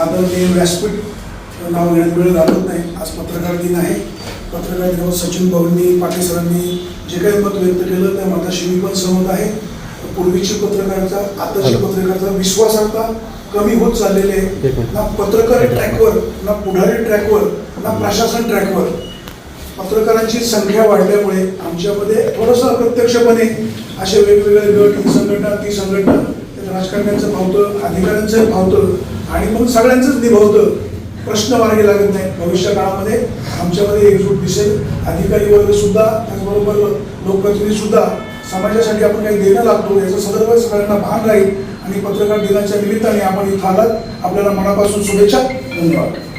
आदरणीय व्यासपीठ नाव घेण्यात वेळ घालत नाही. आज पत्रकार दिन आहे. पत्रकार दिनावर सचिन भाऊंनी पाटील सरांनी जे काही मत व्यक्त केलं त्या मताशी मी पण सहमत आहे. पूर्वीची पत्रकारिता आताची पत्रकारिता विश्वासार्हता कमी होत चाललेली आहे. ना पत्रकार ट्रॅकवर ना पुढारी ट्रॅकवर ना प्रशासन ट्रॅकवर पत्रकारांची संख्या वाढल्यामुळे आमच्यामध्ये थोडंसं अप्रत्यक्षपणे असे वेगवेगळे गट ही संघटना ती संघटना राजकारण्यांचं भावतं अधिकाऱ्यांचं भावतं आणि मग सगळ्यांचंच निभावतं. प्रश्न मार्गी लागत नाही. भविष्य काळामध्ये आमच्यामध्ये एकजूट दिसेल. अधिकारी वर्ग सुद्धा त्याचबरोबर लोकप्रतिनिधी सुद्धा समाजासाठी आपण काही देणं लागतो याचा सदर्भ सगळ्यांना भान राहील. आणि पत्रकार दिनाच्या निमित्ताने आपण इथं आलात. आपल्याला मनापासून शुभेच्छा. धन्यवाद.